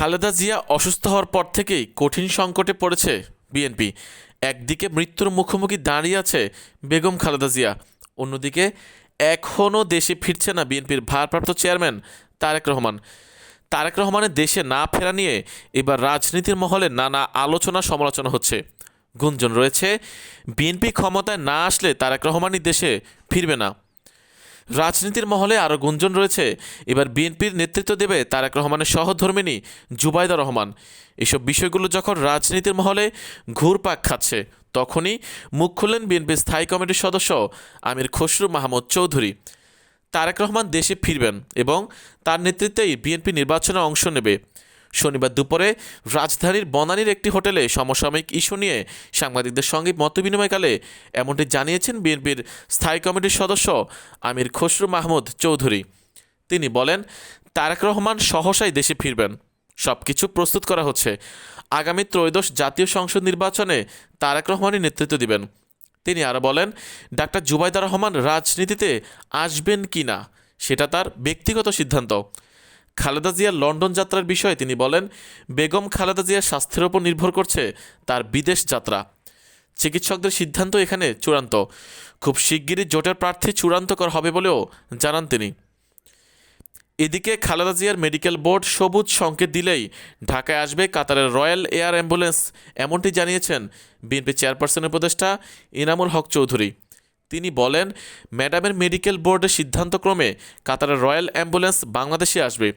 খালেদা জিয়া অসুস্থ হওয়ার পর থেকেই কঠিন সংকটে পড়েছে বিএনপি। একদিকে মৃত্যুর মুখোমুখি দাঁড়িয়ে আছে বেগম খালেদা জিয়া। অন্যদিকে এখনও দেশে ফিরছে না বিএনপির ভারপ্রাপ্ত চেয়ারম্যান তারেক রহমান। তারেক রহমানের দেশে না ফেরা নিয়ে এবার রাজনীতির মহলে নানা আলোচনা সমালোচনা হচ্ছে। গুঞ্জন রয়েছে, বিএনপি ক্ষমতায় না আসলে তারেক রহমানই দেশে ফিরবে না। রাজনীতির মহলে আরও গুঞ্জন রয়েছে। এবার বিএনপির নেতৃত্ব দেবে তারেক রহমানের সহধর্মিনী জুবাইদা রহমান। এসব বিষয়গুলো যখন রাজনীতির মহলে ঘুরপাক খাচ্ছে, তখনই মুখ খুললেন বিএনপির স্থায়ী কমিটির সদস্য আমির খসরু মাহমুদ চৌধুরী। তারেক রহমান দেশে ফিরবেন এবং তার নেতৃত্বেই বিএনপি নির্বাচনে অংশ নেবে। শনিবার দুপুরে রাজধানীর বনানীর একটি হোটেলে সমসাময়িক ইস্যু নিয়ে সাংবাদিকদের সঙ্গে মতবিনিময়কালে এমনটি জানিয়েছেন বিএনপির স্থায়ী কমিটির সদস্য আমির খসরু মাহমুদ চৌধুরী। তিনি বলেন, তারেক রহমান সহসাই দেশে ফিরবেন। সব কিছু প্রস্তুত করা হচ্ছে। আগামী ত্রয়োদশ জাতীয় সংসদ নির্বাচনে তারেক রহমানই নেতৃত্ব দিবেন। তিনি আরও বলেন, ডাক্তার জুবাইদা রহমান রাজনীতিতে আসবেন কি না সেটা তার ব্যক্তিগত সিদ্ধান্ত। খালেদা জিয়ার লন্ডন যাত্রার বিষয়ে তিনি বলেন, বেগম খালেদা জিয়ার স্বাস্থ্যের ওপর নির্ভর করছে তার বিদেশ যাত্রা। চিকিৎসকদের সিদ্ধান্ত এখানে চূড়ান্ত। খুব শিগগিরই জোটের প্রার্থী চূড়ান্ত করা হবে বলেও জানান তিনি। এদিকে খালেদা জিয়ার মেডিকেল বোর্ড সবুজ সংকেত দিলেই ঢাকায় আসবে কাতারের রয়্যাল এয়ার অ্যাম্বুলেন্স, এমনটি জানিয়েছেন বিএনপি চেয়ারপারসনের উপদেষ্টা ইনামুল হক চৌধুরী। তিনি বলেন, ম্যাডামের মেডিকেল বোর্ডের সিদ্ধান্তক্রমে কাতারের রয়্যাল অ্যাম্বুলেন্স বাংলাদেশে আসবে।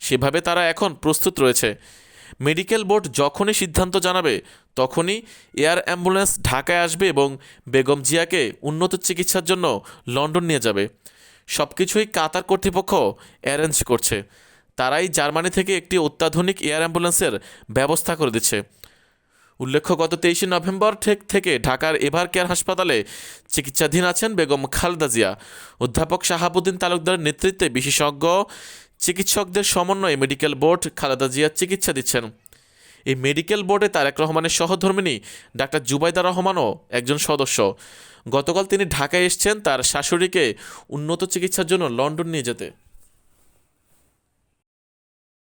সেভাবে তারা এখন প্রস্তুত রয়েছে। মেডিকেল বোর্ড যখনই সিদ্ধান্ত জানাবে, তখনই এয়ার অ্যাম্বুলেন্স ঢাকায় আসবে এবং বেগম জিয়াকে উন্নত চিকিৎসার জন্য লন্ডন নিয়ে যাবে। সব কিছুই কাতার কর্তৃপক্ষ অ্যারেঞ্জ করছে। তারাই জার্মানি থেকে একটি অত্যাধুনিক এয়ার অ্যাম্বুলেন্সের ব্যবস্থা করে দিচ্ছে। উল্লেখ্য, গত তেইশে নভেম্বর ঠেক থেকে ঢাকার এভার কেয়ার হাসপাতালে চিকিৎসাধীন আছেন বেগম খালেদা জিয়া। অধ্যাপক শাহাবুদ্দিন তালুকদারের নেতৃত্বে বিশেষজ্ঞ চিকিৎসকদের সমন্বয়ে মেডিকেল বোর্ড খালেদা জিয়ার চিকিৎসা দিচ্ছেন। এই মেডিকেল বোর্ডে তারেক রহমানের সহধর্মিনী ডাক্তার জুবাইদা রহমানও একজন সদস্য। গতকাল তিনি ঢাকায় এসছেন তার শাশুড়িকে উন্নত চিকিৎসার জন্য লন্ডন নিয়ে যেতে।